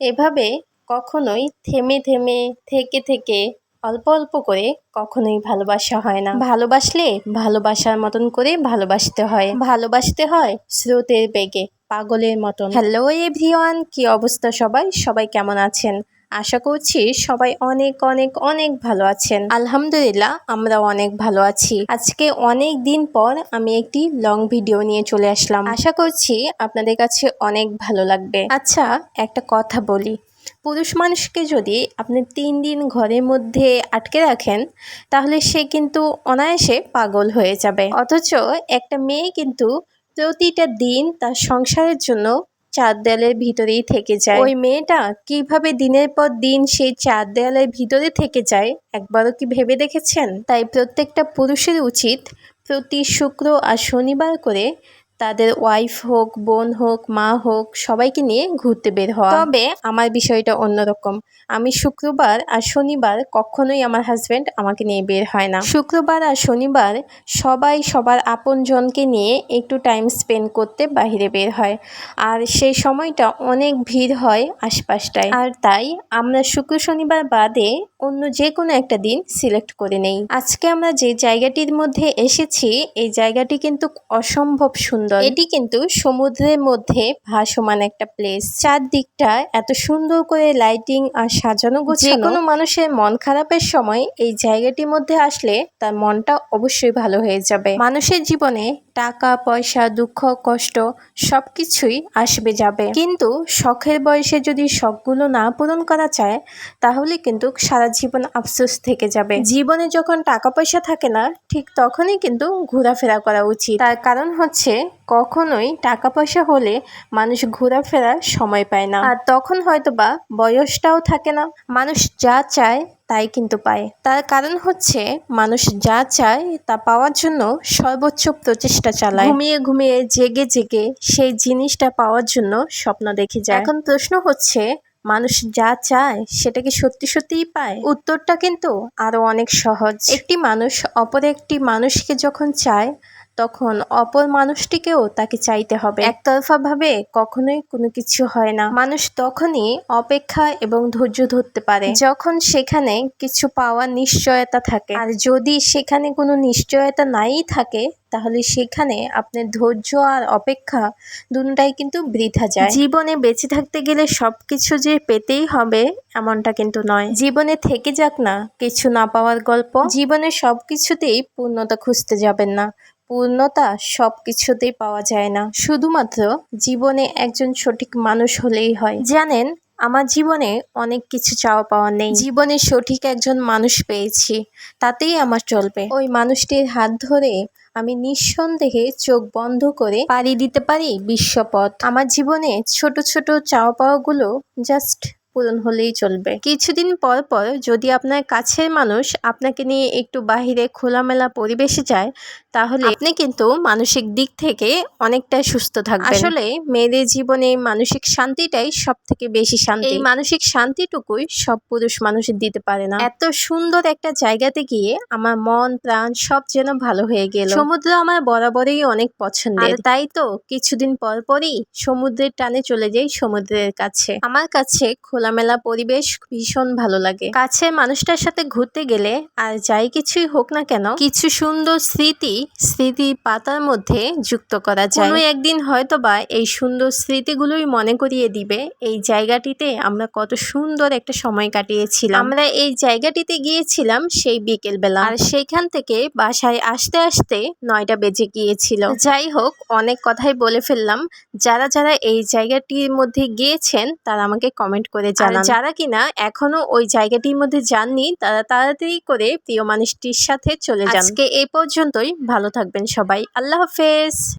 এভাবে কখনোই থেমে থেমে, থেকে থেকে, অল্প অল্প করে কখনোই ভালোবাসা হয় না। ভালোবাসলে ভালোবাসার মতন করে ভালোবাসতে হয়। ভালোবাসতে হয় স্রোতের বেগে, পাগলের মতন। হ্যালো এভরিওয়ান কি অবস্থা সবাই? সবাই কেমন আছেন? আশা করছি সবাই অনেক অনেক অনেক ভালো আছেন। আলহামদুলিল্লাহ আমরা অনেক ভালো আছি। আজকে অনেক দিন পর আমি একটি লং ভিডিও নিয়ে চলে আসলাম। আশা করছি আপনাদের কাছে অনেক ভালো লাগবে। আচ্ছা একটা কথা বলি। পুরুষ মানুষকে যদি আপনি তিন দিন ঘরের মধ্যে আটকে রাখেন, তাহলে সে কিন্তু অনায়াসে পাগল হয়ে যাবে। অথচ একটা মেয়ে কিন্তু প্রতিটা দিন তার সংসারের জন্য চার দেয়ালের ভিতরেই থেকে যায়। ওই মেয়েটা কীভাবে দিনের পর দিন সেই চার দেয়ালের ভিতরে থেকে যায়, একবারও কি ভেবে দেখেছেন? তাই প্রত্যেকটা পুরুষের উচিত প্রতি শুক্র আর শনিবার করে তাদের ওয়াইফ হোক, বোন হোক, মা হোক, সবাইকে নিয়ে ঘুরতে বের হওয়া। তবে আমার বিষয়টা অন্যরকম। আমি শুক্রবার আর শনিবার কখনোই আমার হাজব্যান্ড আমাকে নিয়ে বের হয় না। শুক্রবার আর শনিবার সবাই সবার আপনজনকে নিয়ে একটু টাইম স্পেন্ড করতে বাহিরে বের হয়। আর সেই সময়টা অনেক ভিড় হয় আশপাশটায়। আর তাই আমরা শুক্র, শনিবার বাদে অন্য যে কোনো একটা দিন সিলেক্ট করে নেই। আজকে আমরা যে জায়গাটির মধ্যে এসেছি, এই জায়গাটি কিন্তু অসম্ভব সুন্দর। এটি কিন্তু সমুদ্রের মধ্যে ভাসমান একটা প্লেস চারদিকটা এত সুন্দর করে লাইটিং আর সাজানো গোছানো। যে কোনো মানুষের মন খারাপের সময় এই জায়গাটির মধ্যে আসলে তার মনটা অবশ্যই ভালো হয়ে যাবে। মানুষের জীবনে টাকা, পয়সা, দুঃখ, কষ্ট সব কিছুই আসবে, যাবে। কিন্তু শখের বয়সে যদি শখগুলো না পূরণ করা চায়, তাহলে কিন্তু সারা জীবন আফসোস থেকে যাবে। জীবনে যখন টাকা পয়সা থাকে না, ঠিক তখনই কিন্তু ঘোরাফেরা করা উচিত। তার কারণ হচ্ছে, কখনোই টাকা পয়সা হলে মানুষ ঘোরাফেরার সময় পায় না। আর তখন হয়তো বা বয়সটাও থাকে না। মানুষ যা চায় তাই কিন্তু পায়। তার কারণ হচ্ছে, মানুষ যা চায় তা পাওয়ার জন্য সর্বোচ্চ প্রচেষ্টা চালায়। ঘুমিয়ে ঘুমিয়ে, জেগে জেগে সেই জিনিসটা পাওয়ার জন্য স্বপ্ন দেখে যায়। এখন প্রশ্ন হচ্ছে, মানুষ যা চায় সেটা কি সত্যি সত্যিই পায়? উত্তরটা কিন্তু আরও অনেক সহজ। একটি মানুষ অপর একটি মানুষকে যখন চায় তখন অপর মানুষটিকেও তাকে চাইতে হবে। একতরফা ভাবে কখনোই কোনো কিছু হয় না। মানুষ তখনই অপেক্ষা এবং ধৈর্য ধরতে পারে। যখন সেখানে কিছু পাওয়ার নিশ্চয়তা থাকে। আর যদি সেখানে কোনো নিশ্চয়তা নাই থাকে, তাহলে সেখানে আপনার ধৈর্য আর অপেক্ষা দুটাই কিন্তু বৃথা যায়। জীবনে বেঁচে থাকতে গেলে সব কিছু যে পেতেই হবে, এমনটা কিন্তু নয়। জীবনে থেকে যাক না, কিছু না পাওয়ার গল্প। জীবনে সব কিছুতেই পূর্ণতা খুঁজতে যাবেন না। পূর্ণতা সব কিছুতেই পাওয়া যায় না। শুধুমাত্র জীবনে একজন সঠিক মানুষ হলেই হয়। জানেন, আমার জীবনে অনেক কিছু চাওয়া পাওয়া নেই। জীবনে সঠিক একজন মানুষ পেয়েছি, তাতেই আমার চলবে। ওই মানুষটির হাত ধরে আমি নিঃসন্দেহে চোখ বন্ধ করে পাড়ি দিতে পারি বিশ্বপথ। আমার জীবনে ছোট ছোট চাওয়া পাওয়াগুলো জাস্ট পূরণ হলেই চলবে। কিছুদিন পর পর যদি আপনার কাছের মানুষ আপনাকে নিয়ে একটু বাহিরে খোলামেলা পরিবেশে যায় তাহলে আপনি কিন্তু মানসিক দিক থেকে অনেকটাই সুস্থ থাকবেন। আসলে মেয়েদের জীবনে মানসিক শান্তিটাই সব থেকে বেশি শান্তি। এই মানসিক শান্তিটুকুই সব পুরুষ মানুষের দিতে পারে না। এত সুন্দর একটা জায়গাতে গিয়ে আমার মন প্রাণ সব যেন ভালো হয়ে গেল। সমুদ্র আমার বরাবরই অনেক পছন্দের। তাই তো কিছুদিন পর পরই সমুদ্রের টানে চলে যাই সমুদ্রের কাছে। আমার কাছে খোলামেলা পরিবেশ ভীষণ ভালো লাগে। কাছে মানুষটার সাথে ঘুরতে গেলে আর যাই কিছুই হোক না কেন, কিছু সুন্দর স্মৃতি স্মৃতি পাতার মধ্যে যুক্ত করা যায়। কোনো একদিন হয়তো বা এই সুন্দর স্মৃতিগুলোই মনে করিয়ে দিবে, এই জায়গাটিতে আমরা কত সুন্দর একটা সময় কাটিয়েছিলাম। আমরা এই জায়গাটিতে গিয়েছিলাম সেই বিকেল বেলা আর সেইখান থেকে বাসায় আসতে আসতে নয়টা বেজে গিয়েছিল। যাই হোক, অনেক কথাই বলে ফেললাম। যারা যারা এই জায়গাটির মধ্যে গিয়েছেন, তারা আমাকে কমেন্ট করে জানান। যারা কিনা এখনও ওই জায়গাটির মধ্যে যাননি তারা তাড়াতাড়ি করে প্রিয় মানুষটির সাথে চলে যান। আজকে এই পর্যন্তই। ভালো থাকবেন সবাই। আল্লাহ হাফেজ।